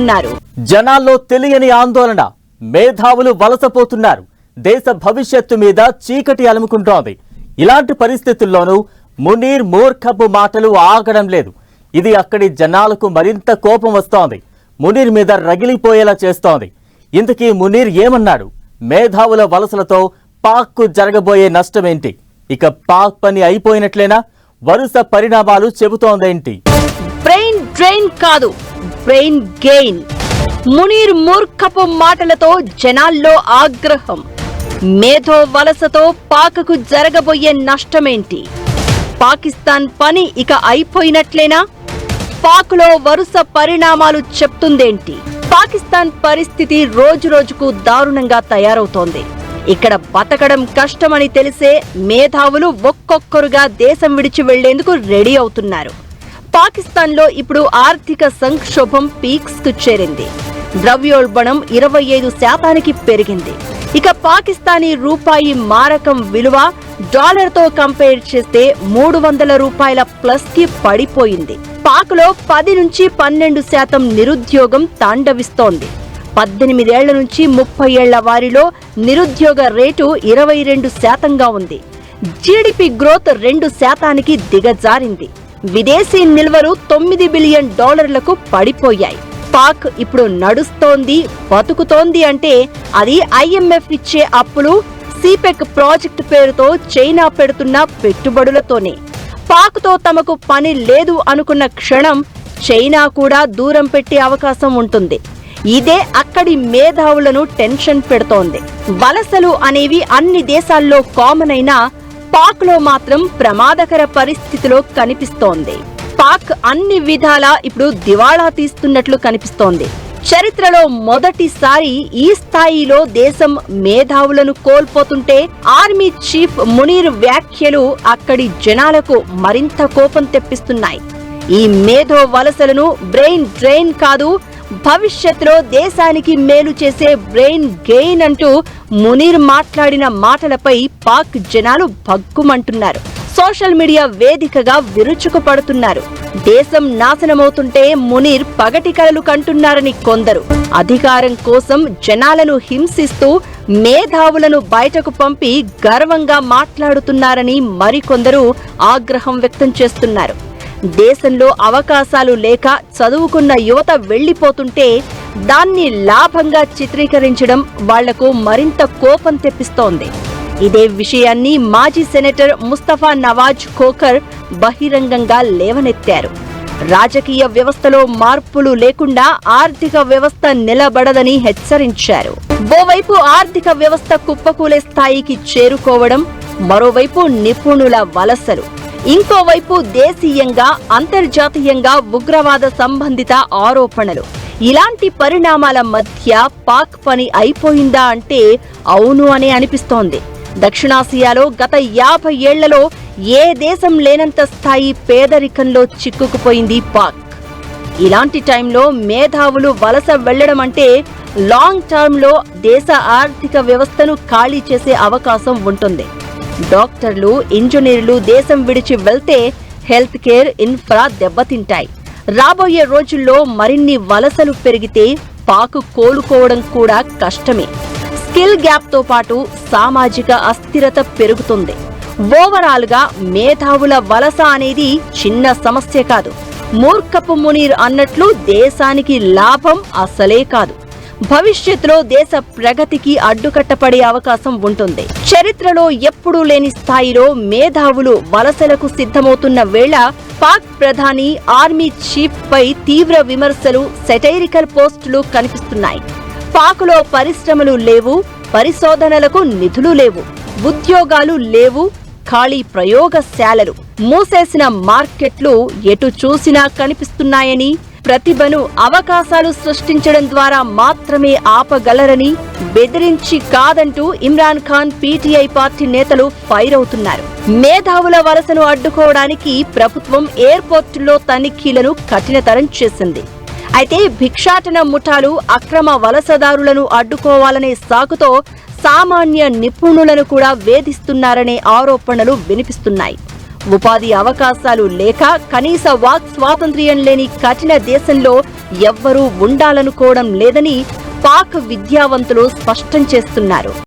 ఉన్నారు. జనాల్లో తెలియని ఆందోళన మేధావులు వలసపోతున్నారు. దేశ భవిష్యత్తు మీద చీకటి అలుముకుంటోంది. ఇలాంటి పరిస్థితుల్లోనూ మునీర్ మూర్ఖపు మాటలు ఆగడం లేదు. ఇది అక్కడి జనాలకు మరింత కోపం వస్తోంది. మునీర్ మీద రగిలిపోయేలా చేస్తోంది. ఇంతకీ మునీర్ ఏమన్నాడు? మేధావుల వలసలతో పాక్కు జరగబోయే నష్టమేంటి? ఇక పాక్ పని అయిపోయినట్లేనా? వరుస పరిణామాలు చెబుతోందేంటి? బ్రెయిన్ డ్రైన్ కాదు. Brain gain. మునీర్ మూర్ఖపు మాటలతో జనాల్లో ఆగ్రహం. మేధో వలసతో పాకకు జరగబోయే నష్టమేంటి? పాకిస్తాన్ పని ఇక అయిపోయినట్లేనా? పాక్లో వరుస పరిణామాలు చెప్తుందేంటి? పాకిస్తాన్ పరిస్థితి రోజు రోజుకు దారుణంగా తయారవుతోంది. ఇక్కడ బతకడం కష్టమని తెలిసే మేధావులు ఒక్కొక్కరుగా దేశం విడిచి వెళ్ళేందుకు రెడీ అవుతున్నారు. పాకిస్తాన్లో ఇప్పుడు ఆర్థిక సంక్షోభం పీక్స్కు చేరింది. ద్రవ్యోల్బణం ఇరవై ఐదు శాతానికి పెరిగింది. ఇక పాకిస్తానీ రూపాయి మారకం విలువ డాలర్తో కంపేర్ చేస్తే మూడు వందల రూపాయల ప్లస్కి పడిపోయింది. పాక్లో పది నుంచి పన్నెండు శాతం నిరుద్యోగం తాండవిస్తోంది. పద్దెనిమిదేళ్ళ నుంచి ముప్పై ఏళ్ళ వారిలో నిరుద్యోగ రేటు ఇరవై రెండు శాతంగా ఉంది. జీడిపి గ్రోత్ రెండు శాతానికి దిగజారింది. విదేశీ నిల్వలు తొమ్మిది బిలియన్ డాలర్లకు పడిపోయాయి. పాక్ ఇప్పుడు నడుస్తోంది బతుకుతోంది అంటే అది ఐఎంఎఫ్ ఇచ్చే అప్పులు సిపెక్ ప్రాజెక్టు పేరుతో చైనా పెడుతున్న పెట్టుబడులతోనే. పాక్తో తమకు పని లేదు అనుకున్న క్షణం చైనా కూడా దూరం పెట్టే అవకాశం ఉంటుంది. ఇదే అక్కడి మేధావులను టెన్షన్ పెడుతోంది. వలసలు అనేవి అన్ని దేశాల్లో కామన్ అయినా పాక్లో మాత్రం ప్రమాదకర పరిస్థితిలో కనిపిస్తోంది. పాక్ అన్ని విధాలా ఇప్పుడు దివాళా తీస్తున్నట్లు కనిపిస్తోంది. చరిత్రలో మొదటిసారి ఈ స్థాయిలో దేశం మేధావులను కోల్పోతుంటే ఆర్మీ చీఫ్ మునీర్ వ్యాఖ్యలు అక్కడి జనాలకు మరింత కోపం తెప్పిస్తున్నాయి. ఈ మేధో వలసలను బ్రెయిన్ డ్రెయిన్ కాదు భవిష్యత్తులో దేశానికి మేలు చేసే బ్రెయిన్ గెయిన్ అంటూ మునీర్ మాట్లాడిన మాటలపై పాక్ జనాలు భగ్గుమంటున్నారు. సోషల్ మీడియా వేదికగా విరుచుకుపడుతున్నారు. దేశం నాశనమవుతుంటే మునీర్ పగటి కలలు కంటున్నారని కొందరు. అధికారం కోసం జనాలను హింసిస్తూ మేధావులను బయటకు పంపి గర్వంగా మాట్లాడుతున్నారని మరికొందరు ఆగ్రహం వ్యక్తం చేస్తున్నారు. దేశంలో అవకాశాలు లేక చదువుకున్న యువత వెళ్ళిపోతుంటే దాన్ని లాభంగా చిత్రీకరించడం వాళ్ళకు మరింత కోపం తెప్పిస్తోంది. ఇదే విషయాన్ని మాజీ సెనేటర్ ముస్తఫా నవాజ్ ఖోకర్ బహిరంగంగా లేవనెత్తారు. రాజకీయ వ్యవస్థలో మార్పులు లేకుండా ఆర్థిక వ్యవస్థ నిలబడదని హెచ్చరించారు. ఓవైపు ఆర్థిక వ్యవస్థ కుప్పకూలే స్థాయికి చేరుకోవడం మరోవైపు నిపుణుల వలసలు. ఇంకోవైపు దేశీయంగా అంతర్జాతీయంగా ఉగ్రవాద సంబంధిత ఆరోపణలు. ఇలాంటి పరిణామాల మధ్య పాక్ పని అయిపోయిందా అంటే అవును అనే అనిపిస్తోంది. దక్షిణాసియాలో గత యాభై ఏళ్ళలో ఏ దేశం లేనంత స్థాయి పేదరికంలో చిక్కుకుపోయింది పాక్. ఇలాంటి టైంలో మేధావులు వలస వెళ్ళడం అంటే లాంగ్ టర్మ్లో దేశ ఆర్థిక వ్యవస్థను ఖాళీ చేసే అవకాశం ఉంటుంది. డాక్టర్లు ఇంజనీర్లు దేశం విడిచి వెళ్తే హెల్త్ కేర్ ఇన్ఫ్రా దెబ్బతింటాయి. రాబోయే రోజుల్లో మరిన్ని వలసలు పెరిగితే పాకు కోలుకోవడం కూడా కష్టమే. స్కిల్ గ్యాప్తో పాటు సామాజిక అస్థిరత పెరుగుతుంది. ఓవరాల్గా మేధావుల వలస అనేది చిన్న సమస్య కాదు. మూర్ఖపు మునీర్ అన్నట్లు దేశానికి లాభం అసలే కాదు. భవిష్యత్తులో దేశ ప్రగతికి అడ్డుకట్టపడే అవకాశం ఉంటుంది. చరిత్రలో ఎప్పుడూ లేని స్థాయిలో మేధావులు వలసలకు సిద్ధమవుతున్న వేళ పాక్ ప్రధాని ఆర్మీ చీఫ్ పై తీవ్ర విమర్శలు సెటైరికల్ పోస్టులు కనిపిస్తున్నాయి. పాకులో పరిశ్రమలు లేవు పరిశోధనలకు నిధులు లేవు ఉద్యోగాలు లేవు ఖాళీ ప్రయోగశాలలు మూసేసిన మార్కెట్లు ఎటు చూసినా కనిపిస్తున్నాయని ప్రతిభను అవకాశాలు సృష్టించడం ద్వారా మాత్రమే ఆపగలరని బెదిరించి కాదంటూ ఇమ్రాన్ ఖాన్ పీటీఐ పార్టీ నేతలు ఫైర్ అవుతున్నారు. మేధావుల వలసను అడ్డుకోవడానికి ప్రభుత్వం ఎయిర్పోర్టుల్లో తనిఖీలను కఠినతరం చేసింది. అయితే భిక్షాటన ముఠాలు అక్రమ వలసదారులను అడ్డుకోవాలనే సాకుతో సామాన్య నిపుణులను కూడా వేధిస్తున్నారనే ఆరోపణలు వినిపిస్తున్నాయి. ఉపాధి అవకాశాలు లేక కనీస వాక్ స్వాతంత్ర్యం లేని కఠిన దేశంలో ఎవ్వరూ ఉండాలనుకోవడం లేదని పాక్ విద్యావంతులు స్పష్టం చేస్తున్నారు.